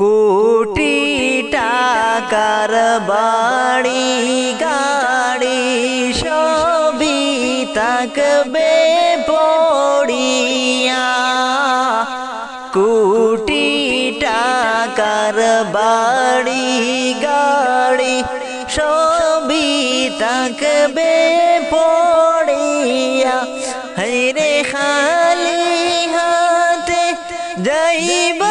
কোটি টাকার বাড়ি গাড়ি সবই থাকবে পড়িয়া। কোটি টাকার বাড়ি গাড়ি সবই থাকবে পড়িয়া। হাইরে খালি হাতে যাইবারে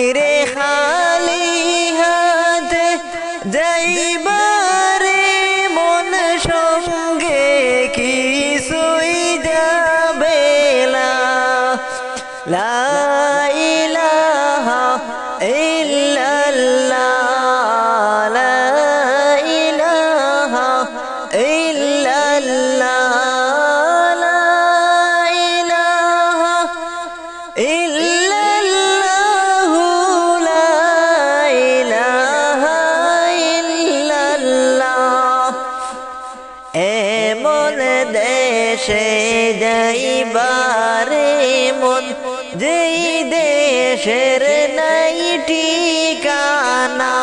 হাইরে খালি হাতে যাইবারে মন সঙ্গে কিছুই যাবে না লা ইলাহা ইল্লাল্লাহ লা ইলাহা ইল্লাল্লাহ লা ইলাহা ইল্লাল্লাহ এমন দেশে যাইবারে মন। যেই দেশের নাই ঠিকানা,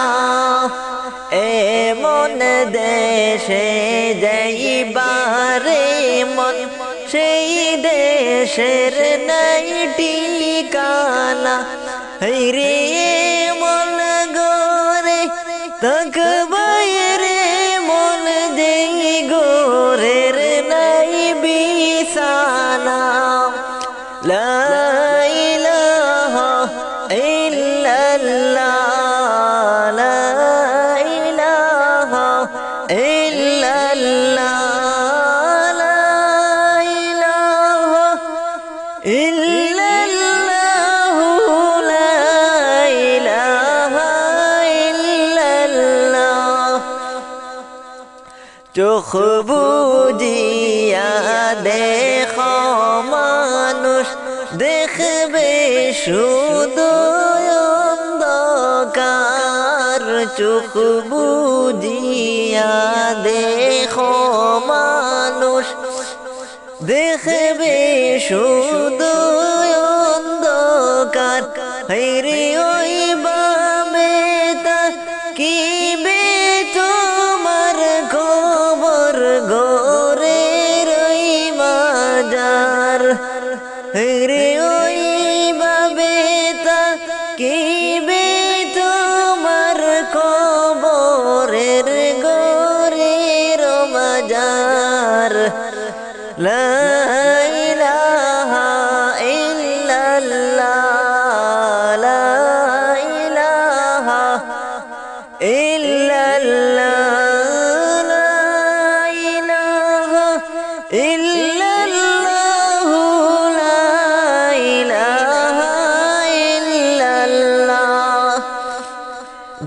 এমন দেশে যাইবারে মন। সেই দেশের নাই ঠিকানা। রে চোখ বুজিয়া দেখ মানুষ দেখবে শুধু চোখ বুজিয়া দেখো মানুষ। দেখবে শুধু অন্ধকার। হেরে মাজার لا إله إلا الله لا إله إلا الله لا إله إلا الله لا إله إلا الله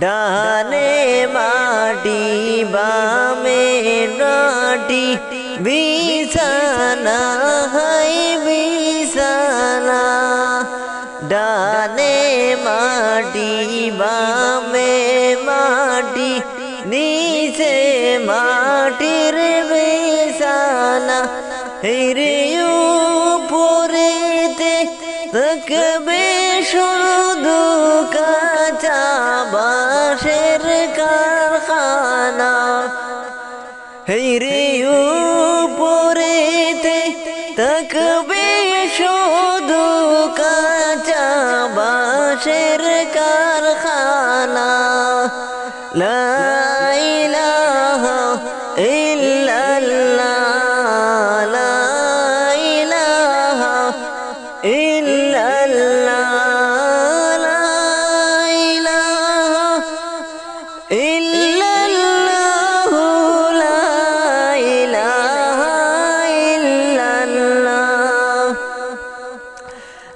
ডানে মাটি বামে নাটি বিছানা, হাই বিছানা, ডানে মাটি, বামে মাটি, নিচে মাটির বিছানা, হিরে উপরেতে থাকবে শুধু কাঁচা বাঁশের হেরে উপরেতে থাকবে শুধু কাঁচা বাঁশের কারখানা লা